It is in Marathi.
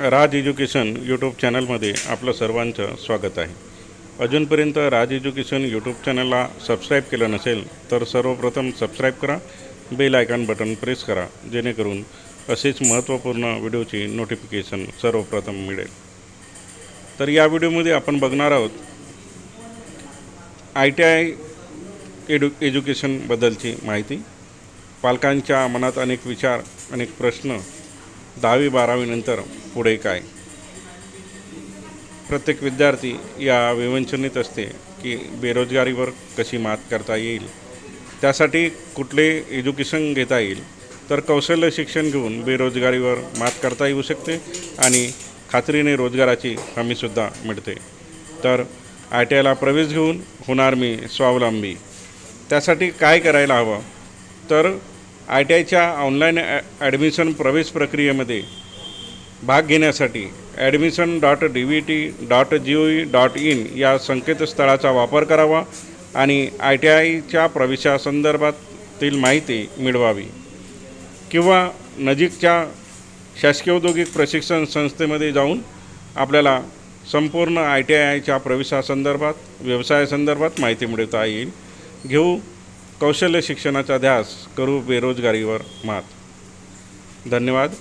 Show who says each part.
Speaker 1: राज एज्युकेशन यूट्यूब चॅनलमध्ये आपलं सर्वांचं स्वागत आहे. अजूनपर्यंत राज एज्युकेशन यूट्यूब चॅनलला सबस्क्राईब केलं नसेल तर सर्वप्रथम सबस्क्राईब करा बेल आयकॉन बटन प्रेस करा जेणेकरून असेच महत्त्वपूर्ण व्हिडिओची नोटिफिकेशन सर्वप्रथम मिळेल. तर या व्हिडिओमध्ये आपण बघणार आहोत आय टी आय एडु एज्युकेशनबद्दलची माहिती. पालकांच्या मनात अनेक विचार अनेक प्रश्न दहावी बारावीनंतर पुढे काय? प्रत्येक विद्यार्थी या विवंचनेत असते की बेरोजगारीवर कशी मात करता येईल? त्यासाठी कुठले एज्युकेशन घेता येईल? तर कौशल्य शिक्षण घेऊन बेरोजगारीवर मात करता येऊ शकते आणि खात्रीने रोजगाराची हमीसुद्धा मिळते. तर आय टी आयला प्रवेश घेऊन होणार मी स्वावलंबी. त्यासाठी काय करायला हवं? तर आय टी आयच्या ऑनलाईन ॲ ॲडमिशन प्रवेश प्रक्रियेमध्ये भाग घेण्यासाठी admission dot D V T dot G O E dot in या संकेतस्थळाचा वापर करावा आणि आय टी आयच्या प्रवेशासंदर्भातील माहिती मिळवावी. किंवा नजीकच्या शासकीय औद्योगिक प्रशिक्षण संस्थेमध्ये जाऊन आपल्याला संपूर्ण आय टी आयच्या प्रवेशासंदर्भात व्यवसायासंदर्भात माहिती मिळवता येईल. घेऊ कौशल्य शिक्षणाचा ध्यास करू बेरोजगारीवर मात. धन्यवाद.